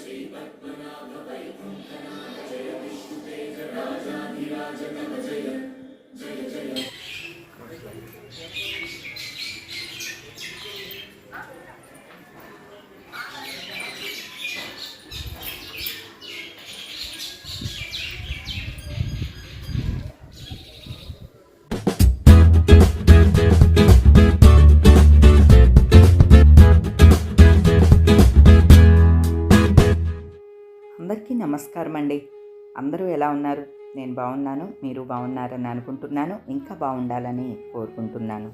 శ్రీ పద్మ అందరూ ఎలా ఉన్నారు? నేను బాగున్నాను మీరు బాగున్నారని అనుకుంటున్నాను ఇంకా బాగుండాలని కోరుకుంటున్నాను.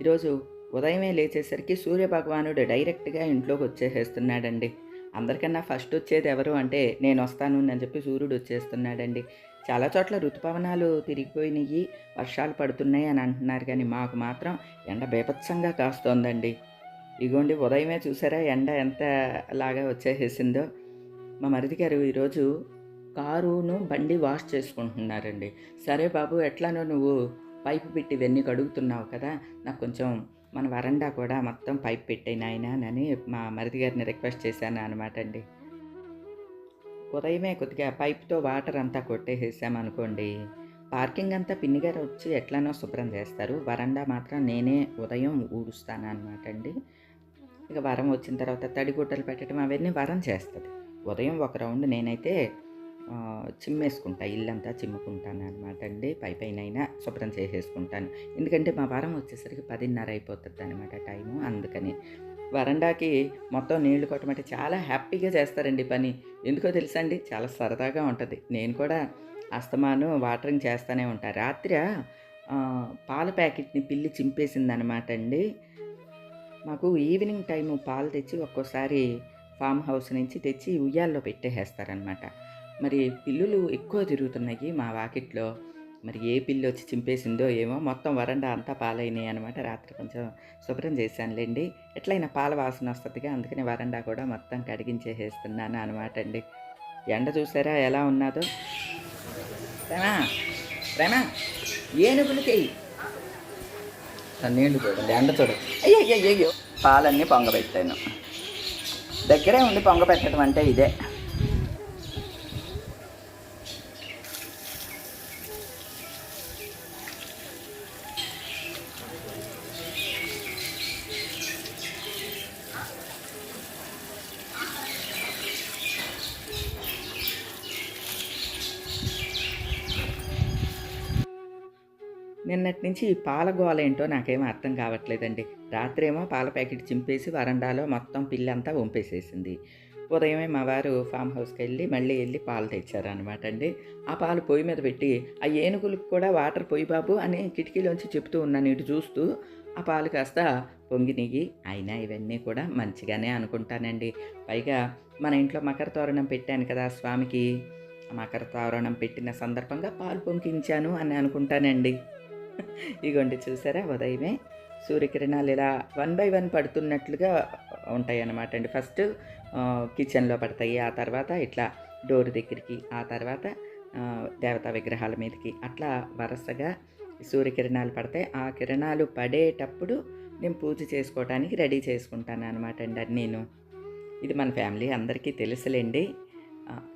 ఈరోజు ఉదయమే లేచేసరికి సూర్య భగవానుడు డైరెక్ట్గా ఇంట్లోకి వచ్చేసేస్తున్నాడండి. అందరికన్నా ఫస్ట్ వచ్చేది ఎవరు అంటే నేను వస్తాను అని చెప్పి సూర్యుడు వచ్చేస్తున్నాడండి. చాలా చోట్ల ఋతుపవనాలు తిరిగిపోయినాయి వర్షాలు పడుతున్నాయి అని అంటున్నారు కానీ మాకు మాత్రం ఎండ బేపత్సంగా కాస్తోందండి. ఇగోండి ఉదయమే చూసారా ఎండ ఎంత లాగా వచ్చేసేసిందో. మా మరిది గారు ఈరోజు కారును బండి వాష్ చేసుకుంటున్నారండి. సరే బాబు ఎట్లానో నువ్వు పైపు పెట్టి ఇవన్నీ కడుగుతున్నావు కదా నాకు కొంచెం మన వరండా కూడా మొత్తం పైప్ పెట్టాయి నాయన అని మా మరిది గారిని రిక్వెస్ట్ చేశాను అనమాట అండి. ఉదయమే కొద్దిగా పైప్తో వాటర్ అంతా కొట్టేసేసామనుకోండి పార్కింగ్ అంతా పిన్నిగారు వచ్చి ఎట్లానో శుభ్రం చేస్తారు. వరండా మాత్రం నేనే ఉదయం ఊడుస్తాను అనమాట అండి. ఇక వరం వచ్చిన తర్వాత తడిగుడ్డలు పెట్టడం అవన్నీ వరం చేస్తుంది. ఉదయం ఒక రౌండ్ నేనైతే చిమ్మేసుకుంటా. ఇల్లంతా చిమ్ముకుంటాను అనమాట అండి. పై పైన అయినా శుభ్రం చేసేసుకుంటాను. ఎందుకంటే మా వారం వచ్చేసరికి పదిన్నర అయిపోతుంది అనమాట టైము అందుకని. వరండాకి మొత్తం నీళ్ళు కొట్టమంటే చాలా హ్యాపీగా చేస్తారండి పని. ఎందుకో తెలుసా అండి? చాలా సరదాగా ఉంటుంది. నేను కూడా అస్తమాను వాటరింగ్ చేస్తూనే ఉంటాను రాత్రి పాల ప్యాకెట్ని పిల్లి చింపేసింది అనమాట అండి. మాకు ఈవినింగ్ టైము పాలు తెచ్చి ఒక్కోసారి ఫామ్ హౌస్ నుంచి తెచ్చి ఉయ్యాల్లో పెట్టేసేస్తారనమాట మరి పిల్లులు ఎక్కువ తిరుగుతున్నాయి మా వాకిట్లో. మరి ఏ పిల్లి వచ్చి చింపేసిందో ఏమో మొత్తం వరండా అంతా పాలైనాయి అనమాట రాత్రి కొంచెం శుభ్రం చేశానులేండి. ఎట్లయినా పాల వాసన వస్తుందిగా అందుకని వరండా కూడా మొత్తం కడిగించేసేస్తున్నాను అనమాట అండి. ఎండ చూసారా ఎలా ఉన్నదో? ప్రేమా ప్రేమా ఏనుగులకి నీళ్ళు చూడండి ఎండ చూడండి అయ్యో అయ్యో అయ్యో పాలన్నీ పొంగబెట్టాను. దగ్గరే ఉండి పొంగబెట్టడం అంటే ఇదే. నిన్నటి నుంచి ఈ పాల గోల ఏంటో నాకేమో అర్థం కావట్లేదండి. రాత్రేమో పాల ప్యాకెట్ చింపేసి వరండాలో మొత్తం పిల్లంతా వంపేసేసింది. ఉదయమే మా వారు ఫామ్ హౌస్కి వెళ్ళి మళ్ళీ వెళ్ళి పాలు తెచ్చారనమాట అండి. ఆ పాలు పొయ్యి మీద పెట్టి ఆ ఏనుగులకు కూడా వాటర్ పొయ్యి బాబు అని కిటికీలోంచి చెప్తూ ఉన్నాను ఇటు చూస్తూ. ఆ పాలు కాస్త పొంగినిగి అయినా ఇవన్నీ కూడా మంచిగానే అనుకుంటానండి. పైగా మన ఇంట్లో మకర తోరణం పెట్టాను కదా స్వామికి. మకర తోరణం పెట్టిన సందర్భంగా పాలు పొంకించాను అని అనుకుంటానండి. ఇగోండి చూసారా ఉదయమే. సూర్యకిరణాలు ఇలా వన్ బై వన్ పడుతున్నట్లుగా ఉంటాయి అన్నమాట అండి. ఫస్ట్ కిచెన్లో పడతాయి. ఆ తర్వాత ఇట్లా డోర్ దగ్గరికి ఆ తర్వాత దేవతా విగ్రహాల మీదకి. అట్లా వరుసగా సూర్యకిరణాలు పడతాయి. ఆ కిరణాలు పడేటప్పుడు నేను పూజ చేసుకోవడానికి రెడీ చేసుకుంటాను అనమాట అండి అది నేను. ఇది మన ఫ్యామిలీ అందరికీ తెలుసులేండి.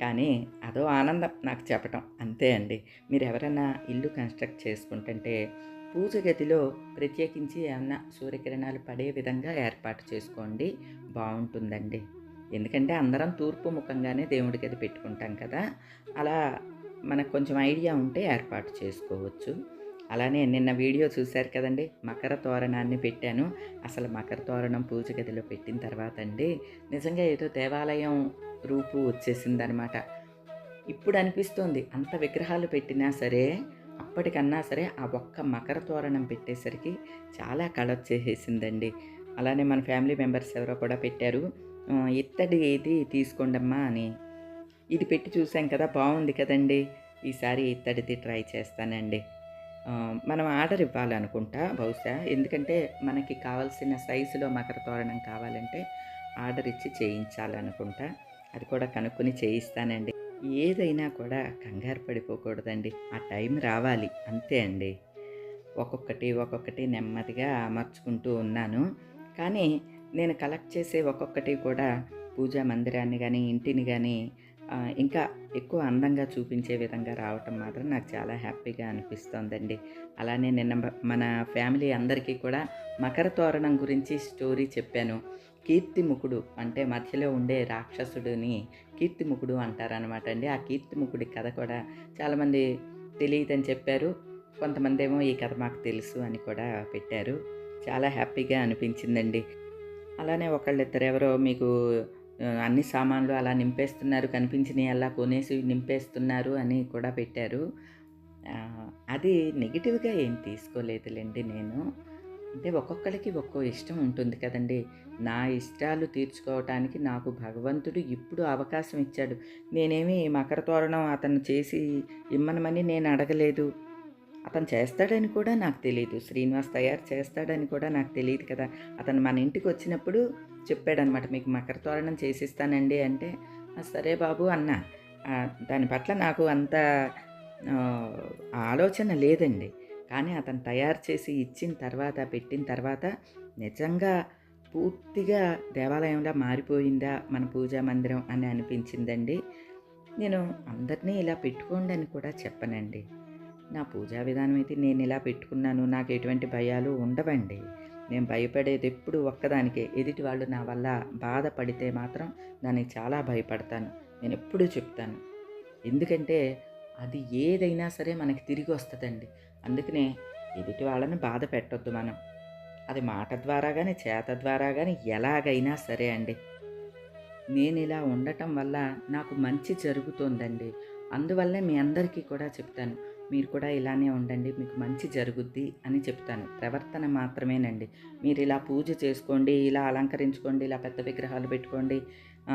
కానీ అదో ఆనందం నాకు చెప్పటం అంతే అండి. మీరు ఎవరైనా ఇల్లు కన్స్ట్రక్ట్ చేసుకుంటుంటే పూజ గదిలో ప్రత్యేకించి ఏమన్నా సూర్యకిరణాలు పడే విధంగా ఏర్పాటు చేసుకోండి. బాగుంటుందండి. ఎందుకంటే అందరం తూర్పు ముఖంగానే దేవుడి గది పెట్టుకుంటాం కదా. అలా మనకు కొంచెం ఐడియా ఉంటే ఏర్పాటు చేసుకోవచ్చు. అలానే నిన్న వీడియో చూశారు కదండి మకర తోరణాన్ని పెట్టాను. అసలు మకర తోరణం పూజ గదిలో పెట్టిన తర్వాత అండి నిజంగా ఏదో దేవాలయం రూపు వచ్చేసిందనమాట. ఇప్పుడు అనిపిస్తుంది అంత విగ్రహాలు పెట్టినా సరే అప్పటికన్నా సరే ఆ ఒక్క మకర తోరణం పెట్టేసరికి చాలా కళ వచ్చేసేసిందండి అలానే మన ఫ్యామిలీ మెంబర్స్ ఎవరో కూడా పెట్టారు ఇత్తడి ఇది తీసుకోండమ్మా అని. ఇది పెట్టి చూసాం కదా బాగుంది కదండి. ఈసారి ఇత్తడిది ట్రై చేస్తానండి. మనం ఆర్డర్ ఇవ్వాలనుకుంటా బహుశా. ఎందుకంటే మనకి కావాల్సిన సైజులో మకర తోరణం కావాలంటే ఆర్డర్ ఇచ్చి చేయించాలనుకుంటా. అది కూడా కనుక్కొని చేయిస్తానండి. ఏదైనా కూడా కంగారు పడిపోకూడదండి. ఆ టైం రావాలి. అంతే అండి. ఒక్కొక్కటి ఒక్కొక్కటి నెమ్మదిగా అమర్చుకుంటూ ఉన్నాను. కానీ నేను కలెక్ట్ చేసే ఒక్కొక్కటి కూడా పూజా మందిరాన్ని కానీ ఇంటిని కానీ ఇంకా ఎక్కువ అందంగా చూపించే విధంగా రావటం మాత్రం నాకు చాలా హ్యాపీగా అనిపిస్తోందండి. అలానే నిన్న మన ఫ్యామిలీ అందరికీ కూడా మకర తోరణం గురించి స్టోరీ చెప్పాను. కీర్తిముఖుడు అంటే మధ్యలో ఉండే రాక్షసుడిని కీర్తిముఖుడు అంటారనమాట అండి. ఆ కీర్తిముఖుడి కథ కూడా చాలామంది తెలియదని చెప్పారు. కొంతమంది ఏమో ఈ కథ మాకు తెలుసు అని కూడా పెట్టారు. చాలా హ్యాపీగా అనిపించిందండి. అలానే ఒకళ్ళిద్దరు ఎవరో మీకు అన్ని సామాన్లు అలా నింపేస్తున్నారు కనిపించినవి అలా కొనేసి నింపేస్తున్నారు అని కూడా పెట్టారు. అది నెగిటివ్గా ఏం తీసుకోలేదులేండి నేను. అంటే ఒక్కొక్కరికి ఒక్కో ఇష్టం ఉంటుంది కదండి. నా ఇష్టాలు తీర్చుకోవటానికి నాకు భగవంతుడు ఇప్పుడు అవకాశం ఇచ్చాడు. నేనేమి మకర తోరణం అతను చేసి ఇమ్మనమని నేను అడగలేదు. అతను చేస్తాడని కూడా నాకు తెలియదు శ్రీనివాస్ తయారు చేస్తాడని కూడా నాకు తెలియదు కదా. అతను మన ఇంటికి వచ్చినప్పుడు చెప్పాడనమాట మీకు మకర తోరణం చేసిస్తానండి అంటే సరే బాబు అన్న. దాని పట్ల నాకు అంత ఆలోచన లేదండి. కానీ అతను తయారు చేసి ఇచ్చిన తర్వాత పెట్టిన తర్వాత నిజంగా పూర్తిగా దేవాలయంలా మారిపోయిందా మన పూజా మందిరం అని అనిపించిందండి. నేను అందరినీ ఇలా పెట్టుకోండి అని కూడా చెప్పనండి. నా పూజా విధానం అయితే నేను ఇలా పెట్టుకున్నాను. నాకు ఎటువంటి భయాలు ఉండవండి. నేను భయపడేది ఎప్పుడు ఒక్కదానికే. ఎదుటి వాళ్ళు నా వల్ల బాధపడితే మాత్రం దానికి చాలా భయపడతాను. నేను ఎప్పుడూ చెప్తాను. ఎందుకంటే అది ఏదైనా సరే మనకి తిరిగి వస్తుందండి. అందుకనే ఎదుటి వాళ్ళని బాధ పెట్టొద్దు మనం. అది మాట ద్వారా కానీ చేత ద్వారా కానీ ఎలాగైనా సరే అండి. నేను ఇలా ఉండటం వల్ల నాకు మంచి జరుగుతోందండి. అందువల్లే మీ అందరికీ కూడా చెప్తాను. మీరు కూడా ఇలానే ఉండండి మీకు మంచి జరుగుద్ది అని చెప్తాను. ప్రవర్తన మాత్రమేనండి. మీరు ఇలా పూజ చేసుకోండి ఇలా అలంకరించుకోండి ఇలా పెద్ద విగ్రహాలు పెట్టుకోండి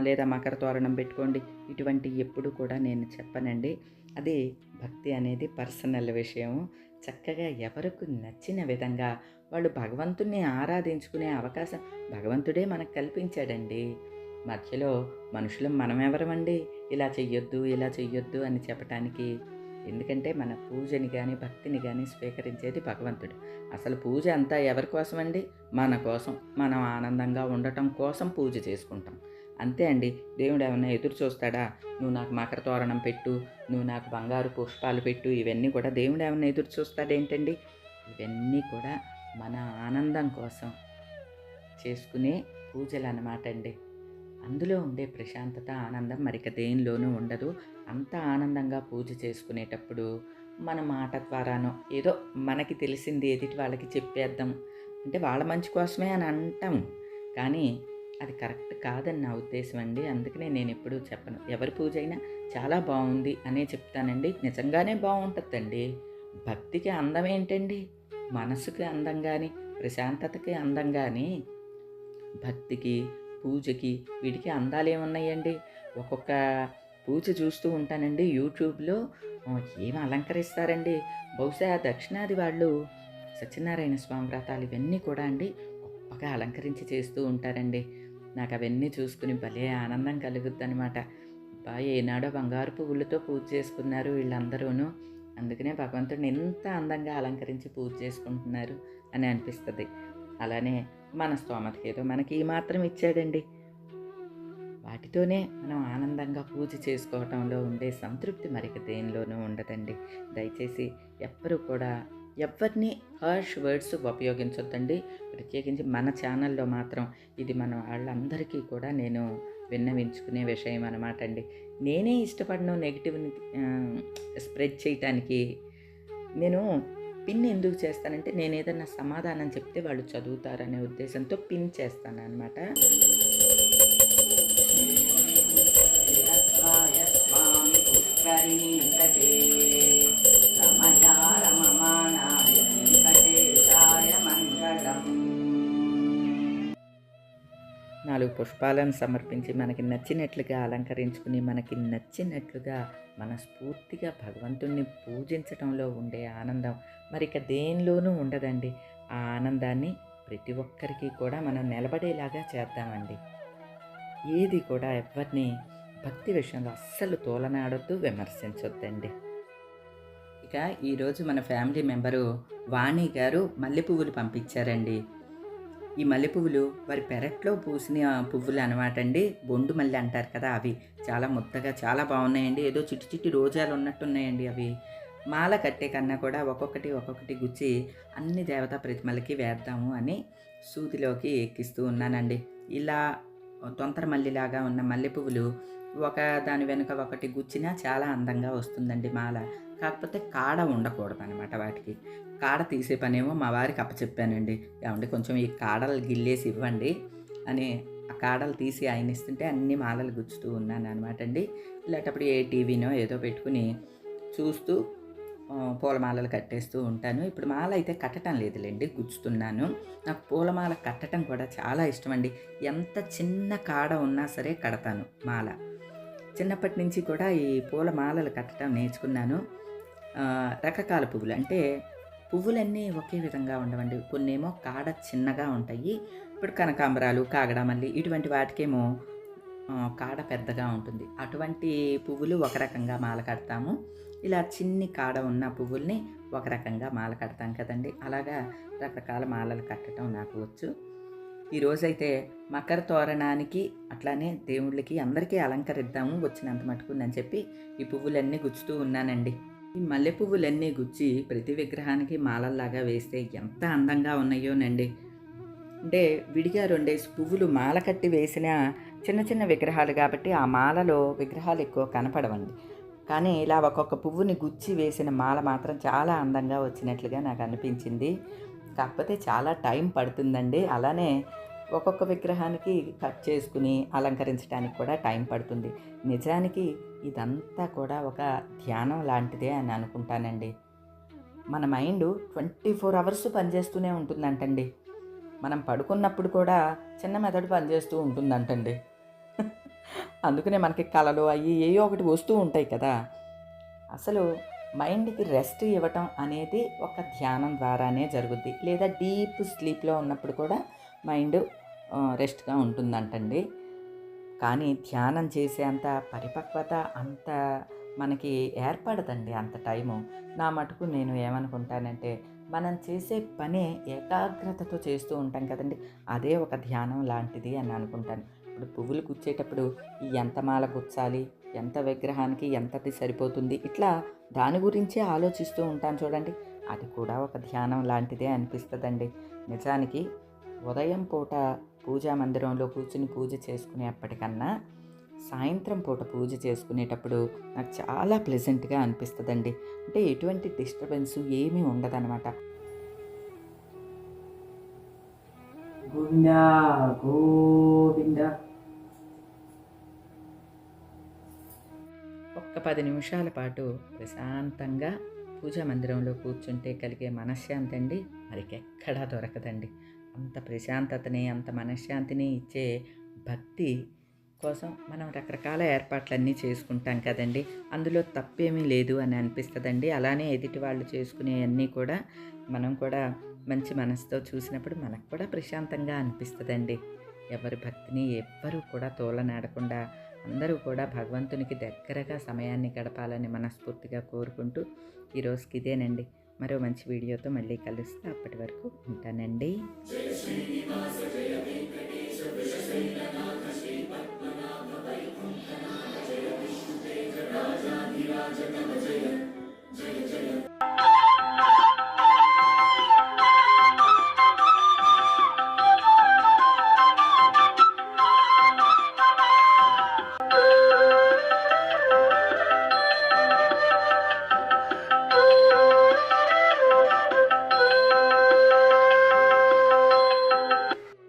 లేదా మకర తోరణం పెట్టుకోండి ఇటువంటి ఎప్పుడు కూడా నేను చెప్పనండి. అది భక్తి అనేది పర్సనల్ విషయం చక్కగా ఎవరికి నచ్చిన విధంగా వాళ్ళు భగవంతుణ్ణి ఆరాధించుకునే అవకాశం భగవంతుడే మనకు కల్పించాడండి. మధ్యలో మనుషులం మనం ఎవరమండి ఇలా చెయ్యొద్దు ఇలా చెయ్యొద్దు అని చెప్పటానికి ఎందుకంటే మన పూజని కానీ భక్తిని కానీ స్వీకరించేది భగవంతుడు. అసలు పూజ అంతా ఎవరి కోసం అండి మన కోసం. మనం ఆనందంగా ఉండటం కోసం పూజ చేసుకుంటాం. అంతే అండి. దేవుడు ఏమైనా ఎదురు చూస్తాడా? నువ్వు నాకు మకర తోరణం పెట్టు నువ్వు నాకు బంగారు పుష్పాలు పెట్టు ఇవన్నీ కూడా దేవుడు ఏమైనా ఎదురు చూస్తాడేంటండి? ఇవన్నీ కూడా మన ఆనందం కోసం చేసుకునే పూజలు అన్నమాట అండి. అందులో ఉండే ప్రశాంతత ఆనందం మరిక దేనిలోనూ ఉండదు. అంత ఆనందంగా పూజ చేసుకునేటప్పుడు మన మాట ద్వారానో ఏదో మనకి తెలిసింది ఎదుటి వాళ్ళకి చెప్పేద్దాం. అంటే వాళ్ళ మంచి కోసమే అని అంటాం. కానీ అది కరెక్ట్ కాదని నా ఉద్దేశం అండి. అందుకనే నేను ఎప్పుడూ చెప్పను. ఎవరి పూజ అయినా చాలా బాగుంది అనే చెప్తానండి. నిజంగానే బాగుంటుందండి. భక్తికి అందం ఏంటండి? మనసుకి అందం కానీ ప్రశాంతతకి అందం కానీ భక్తికి పూజకి వీటికి అందాలు ఏమున్నాయండి ఒక్కొక్క పూజ చూస్తూ ఉంటానండి యూట్యూబ్లో. ఏం అలంకరిస్తారండి? బహుశా దక్షిణాది వాళ్ళు సత్యనారాయణ స్వామి వ్రతాలు ఇవన్నీ కూడా అండి గొప్పగా అలంకరించి చేస్తూ ఉంటారండి. నాకు అవన్నీ చూసుకుని భలే ఆనందం కలుగుద్ది అనమాట బా ఏనాడో బంగారు పువ్వులతో పూజ చేసుకున్నారు వీళ్ళందరూను. అందుకనే భగవంతుడిని ఎంత అందంగా అలంకరించి పూజ చేసుకుంటున్నారు అని అనిపిస్తుంది. అలానే మన స్తోమతకి ఏదో మనకి ఈ మాత్రం ఇచ్చాడండి. వాటితోనే మనం ఆనందంగా పూజ చేసుకోవటంలో ఉండే సంతృప్తి మరికి దేనిలోనూ ఉండదండి. దయచేసి ఎవ్వరూ కూడా ఎవరిని హర్ష్ వర్డ్స్ ఉపయోగించొద్దండి. ప్రత్యేకించి మన ఛానల్లో మాత్రం ఇది మన వాళ్ళందరికీ కూడా నేను విన్నవించుకునే విషయం అనమాట అండి. నేనే ఇష్టపడను నెగిటివ్ని స్ప్రెడ్ చేయటానికి. నేను పిన్ ఎందుకు చేస్తానంటే నేను ఏదన్నా సమాధానం చెప్తే వాళ్ళు చదువుతారనే ఉద్దేశంతో పిన్ చేస్తాను అనమాట నాలుగు పుష్పాలను సమర్పించి మనకి నచ్చినట్లుగా అలంకరించుకుని మనకి నచ్చినట్లుగా మనస్ఫూర్తిగా భగవంతుణ్ణి పూజించటంలో ఉండే ఆనందం మరి ఇక దేనిలోనూ ఉండదండి. ఆ ఆనందాన్ని ప్రతి ఒక్కరికి కూడా మనం నిలబడేలాగా చేద్దామండి. ఏది కూడా ఎవరిని భక్తి విషయంలో అస్సలు తోలనాడొద్దు విమర్శించొద్దండి. ఇక ఈరోజు మన ఫ్యామిలీ మెంబరు వాణి గారు మల్లె పువ్వులు పంపించారండి. ఈ మల్లె పువ్వులు వారి పెరట్లో పూసిన పువ్వులు అనమాట అండి బొండు మల్లె అంటారు కదా అవి. చాలా ముద్దగా చాలా బాగున్నాయండి. ఏదో చిట్టి చిట్టి రోజాలు ఉన్నట్టున్నాయండి అవి. మాల కట్టే కన్నా కూడా ఒక్కొక్కటి ఒక్కొక్కటి గుచ్చి అన్ని దేవతా ప్రతిమలకి వేద్దాము అని సూదిలోకి ఎక్కిస్తూ ఉన్నానండి. ఇలా తొంతర మల్లిలాగా ఉన్న మల్లె పువ్వులు ఒక దాని వెనుక ఒకటి గుచ్చినా చాలా అందంగా వస్తుందండి మాల. కాకపోతే కాడ ఉండకూడదు అనమాట వాటికి. కాడ తీసే పనేమో మా వారికి అప్పచెప్పానండి. ఏమంటే కొంచెం ఈ కాడలు గిల్లేసి ఇవ్వండి అని ఆ కాడలు తీసి ఆయన ఇస్తుంటే అన్ని మాలలు గుచ్చుతూ ఉన్నాను అనమాట అండి. ఇలాంటప్పుడు ఏ టీవీనో ఏదో పెట్టుకుని చూస్తూ పూలమాలలు కట్టేస్తూ ఉంటాను. ఇప్పుడు మాల అయితే కట్టడం లేదులేండి గుచ్చుతున్నాను. నాకు పూలమాల కట్టడం కూడా చాలా ఇష్టం అండి ఎంత చిన్న కాడ ఉన్నా సరే కడతాను మాల. చిన్నప్పటి నుంచి కూడా ఈ పూలమాలలు కట్టడం నేర్చుకున్నాను. రకరకాల పువ్వులు. అంటే పువ్వులన్నీ ఒకే విధంగా ఉండవండి. కొన్నేమో కాడ చిన్నగా ఉంటాయి. ఇప్పుడు కనకాంబరాలు కాగడమల్లి ఇటువంటి వాటికేమో కాడ పెద్దగా ఉంటుంది. అటువంటి పువ్వులు ఒక రకంగా మాల కడతాము. ఇలా చిన్ని కాడ ఉన్న పువ్వుల్ని ఒక రకంగా మాల కడతాం కదండి. అలాగా రకరకాల మాలలు కట్టడం నాకు వచ్చు. ఈరోజైతే మకర తోరణానికి అట్లానే దేవుళ్ళకి అందరికీ అలంకరిద్దాము వచ్చినంత మటుకుందని చెప్పి ఈ పువ్వులన్నీ గుచ్చుతూ ఉన్నానండి. ఈ మల్లె పువ్వులన్నీ గుచ్చి ప్రతి విగ్రహానికి మాలల్లాగా వేస్తే ఎంత అందంగా ఉన్నాయోనండి. అంటే విడిగా రెండేసి పువ్వులు మాల కట్టి వేసిన చిన్న చిన్న విగ్రహాలు కాబట్టి ఆ మాలలో విగ్రహాలు ఎక్కువ కనపడవండి. కానీ ఇలా ఒక్కొక్క పువ్వుని గుచ్చి వేసిన మాల మాత్రం చాలా అందంగా వచ్చినట్లుగా నాకు అనిపించింది. కాకపోతే చాలా టైం పడుతుందండి. అలానే ఒక్కొక్క విగ్రహానికి కట్ చేసుకుని అలంకరించడానికి కూడా టైం పడుతుంది. నిజానికి ఇదంతా కూడా ఒక ధ్యానం లాంటిదే అని అనుకుంటానండి. మన మైండ్ ట్వంటీ ఫోర్ అవర్స్ పనిచేస్తూనే ఉంటుందంటండి. మనం పడుకున్నప్పుడు కూడా చిన్న మెదడు పనిచేస్తూ ఉంటుందంటండి. అందుకనే మనకి కళలు అవి ఏయో ఒకటి వస్తూ ఉంటాయి కదా. అసలు మైండ్కి రెస్ట్ ఇవ్వటం అనేది ఒక ధ్యానం ద్వారానే జరుగుద్ది. లేదా డీప్ స్లీప్లో ఉన్నప్పుడు కూడా మైండ్ రెస్ట్గా ఉంటుందంటండి. కానీ ధ్యానం చేసేంత పరిపక్వత అంత మనకి ఏర్పడదండి అంత టైము. నా మటుకు నేను ఏమనుకుంటానంటే మనం చేసే పనే ఏకాగ్రతతో చేస్తూ ఉంటాం కదండి. అదే ఒక ధ్యానం లాంటిది అని అనుకుంటాను. ఇప్పుడు పువ్వులు గుచ్చేటప్పుడు ఈ ఎంత మాల గుచ్చాలి ఎంత విగ్రహానికి ఎంతటి సరిపోతుంది ఇట్లా దాని గురించే ఆలోచిస్తూ ఉంటాను చూడండి. అది కూడా ఒక ధ్యానం లాంటిదే అనిపిస్తుందండి. నిజానికి ఉదయం పూట పూజా మందిరంలో కూర్చుని పూజ చేసుకునేప్పటికన్నా సాయంత్రం పూట పూజ చేసుకునేటప్పుడు నాకు చాలా ప్లెజెంట్గా అనిపిస్తుందండి. అంటే ఎటువంటి డిస్టర్బెన్స్ ఏమీ ఉండదన్నమాట. గోవిందా. పది నిమిషాల పాటు ప్రశాంతంగా పూజా మందిరంలో కూర్చుంటే కలిగే మనశ్శాంతి అండి. మరికెక్కడా దొరకదండి. అంత ప్రశాంతతని అంత మనశ్శాంతిని ఇచ్చే భక్తి కోసం మనం రకరకాల ఏర్పాట్లన్నీ చేసుకుంటాం కదండి. అందులో తప్పేమీ లేదు అని అనిపిస్తుందండి. అలానే ఎదుటి వాళ్ళు చేసుకునే అన్నీ కూడా మనం కూడా మంచి మనసుతో చూసినప్పుడు మనకు కూడా ప్రశాంతంగా అనిపిస్తుందండి. ఎవరి భక్తిని ఎవ్వరూ కూడా తోలనాడకుండా అందరూ కూడా భగవంతునికి దగ్గరగా సమయాన్ని గడపాలని మనస్ఫూర్తిగా కోరుకుంటూ ఈరోజుకి ఇదేనండి. మరో మంచి వీడియోతో మళ్ళీ కలుస్తా. అప్పటి వరకు ఉంటానండి.